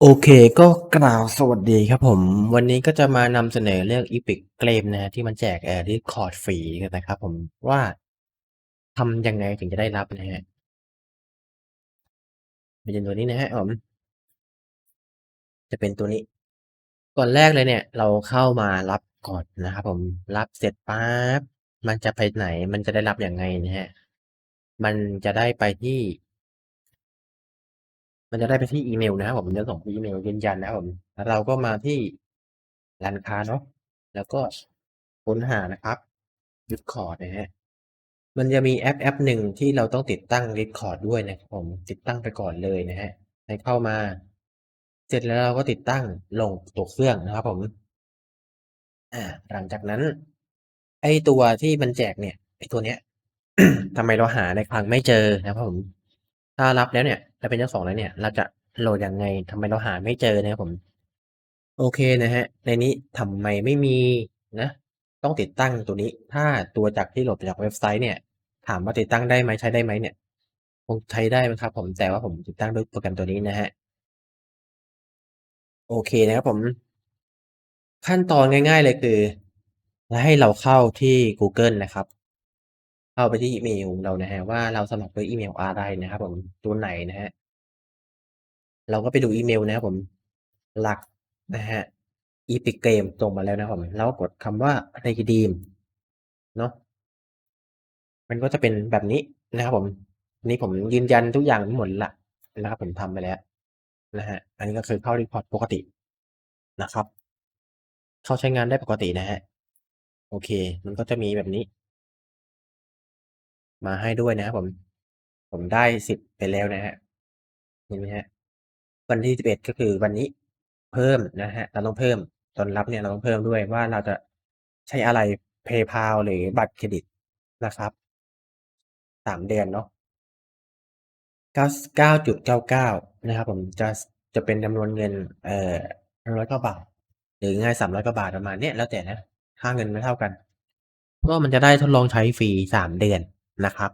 โอเคก็กล่าวสวัสดีครับผม วันนี้ก็จะมานำเสนอเรื่อง Epic Claim นะครับที่มันแจกเอ่อ Discord ฟรีนะครับผมว่าทำยังไงถึงจะได้รับนะครับมันจะตัวนี้นะครับผมจะเป็นตัวนี้ ก่อนแรกเลยเนี่ย เราเข้ามารับก่อนนะครับผมรับเสร็จปั๊บมันจะไปไหน มันจะได้รับอยังไงนะฮะมันจะได้ไปที่ มันจะได้ไปที่อีเมลนะครับผม มันจะส่งอีเมลยืนยันนะครับผมแล้วเราก็มาที่ร้านค้าเนาะ แล้วก็ค้นหานะครับ Discord นะฮะ มันจะมีแอปแอปหนึ่งที่เราต้องติดตั้ง Discord ด้วยนะครับผม ติดตั้งไปก่อนเลยนะฮะ ให้เข้ามา เสร็จแล้วเราก็ติดตั้งลงตัวเครื่องนะครับผมอาหลังจากนั้น ไอตัวที่มันแจกเนี่ย ไอตัวเนี้ยทำไมเราหาในคลังไม่เจอนะครับผม ถ้ารับแล้วเนี่ยเราเป็นเจ้าของแล้วเนี่ย เราจะโหลดยังไงทำไมเราหาไม่เจอนะครับผม โอเคนะครับในนี้ทำไมไม่มีนะ ต้องติดตั้งตัวนี้ ถ้าตัวจากที่โหลดจากเว็บไซต์เนี่ย ถามว่าติดตั้งได้ไหมใช้ได้ไหมเนี่ยคงใช้ได้ครับผมแต่ว่าผมติดตั้งด้วยโปรแกรมตัวนี้นะครับโอเคนะครับผม ขั้นตอนง่าย ๆเลยคือให้เราเข้าที่กูเกิลนะครับ เข้าไปที่อีเมลเรานะครับว่า เราสมัครด้วยอีเมลอะไรนะครับผมตัวไหนนะครับเราก็ไปดูอีเมลนะครับผม หลักนะครับ Epic Game ส่งมาแล้วนะครับผมแล้วกดคำว่า redeem เนาะมันก็จะเป็นแบบนี้นะครับผมนนี้ผมยืนยันทุกอย่างหมดล้วนะครับผมทำไปแล้วนะครับอันนี้ก็คือเข้า Discord ปกตินะครับ เข้าใช้งานได้ปกตินะครับโอเค มันก็จะมีแบบนี้ มาให้ด้วยนะครับผม ผมได้สิทธิ์ไปแล้วนะครับ เห็นไหมครับ วันที่ 11 ก็คือวันนี้เพิ่มนะครับ เราต้องเพิ่ม ตอนรับเนี่ยเราต้องเพิ่มด้วยว่า เราจะใช้อะไร PayPal หรือบัตรเครดิตนะครับ 3 เดือนเนาะเก้า9.99 นะครับผม จะ จะเป็นจำนวนเงิน เอ่อ 100กว่าบาท หรือง่าย 300กว่าบาทประมาณเนี้ย แล้วแต่นะ ค่าเงินไม่เท่ากัน ก็มันจะได้ทดลองใช้ฟรี 3 เดือน นะครับ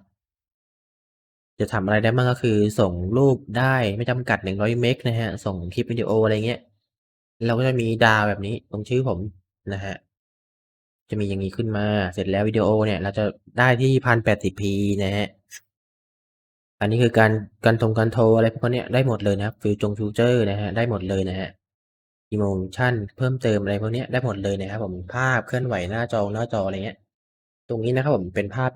จะทำอะไรได้บ้าง ก็คือส่งรูปได้ไม่จำกัด 100 เมกนะครับ ส่งคลิปวิดีโอ อะไรเงี้ย เราก็จะมีดาวแบบนี้ตรงชื่อผมนะครับ จะมีอย่างงี้ขึ้นมา เสร็จแล้ววิดีโอเนี่ย เราจะได้ที่ 1080p นะครับ อันนี้คือการการทงการโทรอะไรพวกเนี้ยได้หมดเลยนะครับฟีจงฟีเชอร์นะครับได้หมดเลยนะครับอีโมชันเพิ่มเติมอะไรพวกเนี้ยได้หมดเลยนะครับผม ภาพเคลื่อนไหวหน้าจงหน้าจออะไรเงี้ย ตรงนี้นะครับผมเป็นภาพ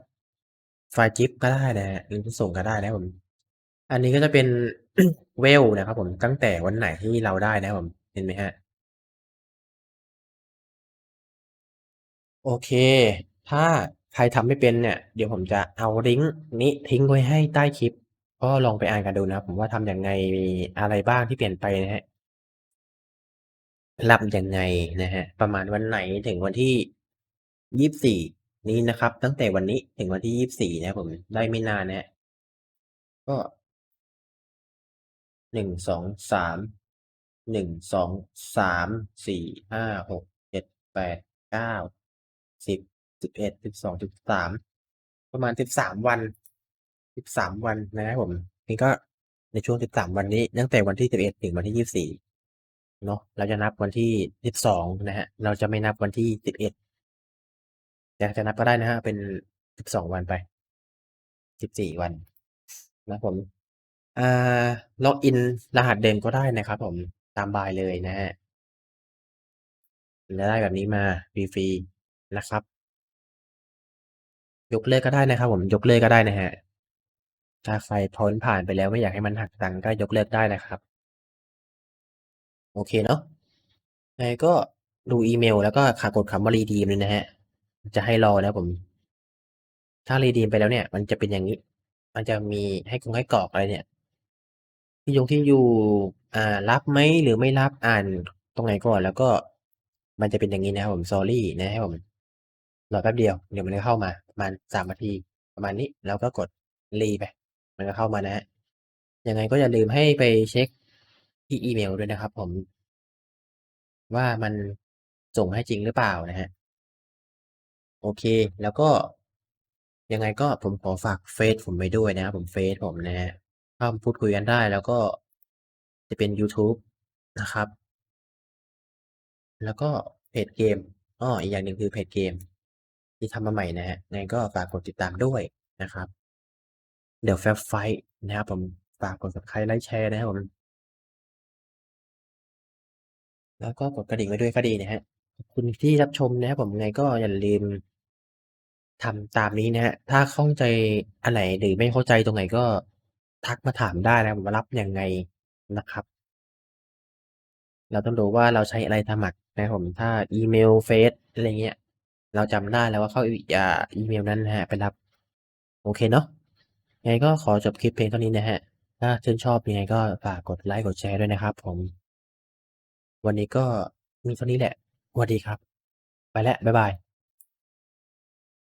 ไฟล์ GIF ก็ได้นะครับ หรือจะส่งก็ได้นะครับผม อันนี้ก็จะเป็นเวลนะครับผม ตั้งแต่วันไหนที่เราได้นะครับผม เห็นไหมครับ?โอเค ถ้าใครทำไม่เป็นเนี่ย เดี๋ยวผมจะเอาลิงก์นี้ทิ้งไว้ให้ใต้คลิป ก็ลองไปอ่านกันดูนะครับผมว่า ทำยังไง มีอะไรบ้างที่เปลี่ยนไปนะครับ รับยังไงนะครับ ประมาณวันไหนถึงวันที่ 24 นี้นะครับ ตั้งแต่วันนี้ถึงวันที่ 24นสี่นะผม ได้ไม่นานนะฮะก็ หนึ่งสองสาม หนึ่งสองสามสี่ห้าหกเจ็ดแปดเก้าสิบสิบเอ็ดสิบสองสิบสามประมาณสิบสามวันสิบสามวันนะครับผมนี่ก็ในช่วงสิบสามวันนี้ตั้งแต่วันที่สิบเอ็ดถึงวันที่ยี่บสี่เนาะเราจะนับวันที่สิบสองนะฮะเราจะไม่นับวันที่สิบเอ็ดากจะนับก็ได้นะครับเป็น12วันไป14วันนะผมอ่าล็อกอินรหัสเดิมก็ได้นะครับผมตามบายเลยนะครับจะได้แบบนี้มาฟรีๆนะครับ ยกเลิกก็ได้นะครับ ผมยกเลิกก็ได้นะครับถ้าใครพ้นผ่านไปแล้วไม่อยากให้มันหักตังก็ยกเลิกได้นะครับ โอเคเนาะไงก็ดูอีเมลแล้วก็คกดคำว่า redeem เลยนะครับ จะให้รอนะครับผม ถ้า redeem ไปแล้วเนี่ย มันจะเป็นอย่างงี้ มันจะมีให้กงให้กรอกอะไรเนี่ย ที่ยงที่อยู่ อ่า รับไหมหรือไม่รับอ่านตรงไหนก่อน แล้วก็มันจะเป็นอย่างงี้นะครับผม sorry นะครับผมรอแป๊บเดียว เดี๋ยวมันก็เข้ามาประมาณ3นาทีประมาณนี้แล้วก็กด re ไป มันก็เข้ามานะครับยังไงก็อย่าลืมให้ไปเช็กที่อีเมลด้วยนะครับผม ว่ามันส่งให้จริงหรือเปล่านะครับ โอเค แล้วก็ ยังไงก็ผมขอฝากเฟซผมไว้ด้วยนะครับผม เฟซผมนะครับเข้ามาพูดคุยกันได้ แล้วก็ จะเป็นยูทูบนะครับ แล้วก็เพจเกม อ้อ อีกอย่างหนึ่งคือเพจเกม ที่ทำมาใหม่นะครับยังไงก็ฝากกดติดตามด้วยนะครับ The Fab Fight นะครับผม ฝากกด Subscribe ไลก์แชร์นะครับผม แล้วก็กดกระดิ่งไว้ด้วยก็ดีนะครับ ขอบคุณที่รับชมนะครับผม ยังไงก็อย่าลืม ทำตามนี้นะครับ ถ้าข้องใจอันไหน หรือไม่เข้าใจตรงไหน ก็ทักมาถามได้นะครับ ว่ารับยังไงนะครับ เราต้องดูว่า เราใช้อะไรสมัครนะครับผม ถ้าอีเมล เฟซ อะไรเงี้ย เราจำได้แล้วว่าเข้า อี อ่า อีเมลนั้นนะครับ ไปรับ โอเคเนาะ ยังไงก็ขอจบคลิปเพียงเท่านี้นะครับ ถ้าชื่นชอบยังไงก็ฝากกดไลก์กดแชร์ด้วยนะครับผม วันนี้ก็มีเท่านี้แหละ วัสดีครับ ไปแล้ว บ๊ายบาย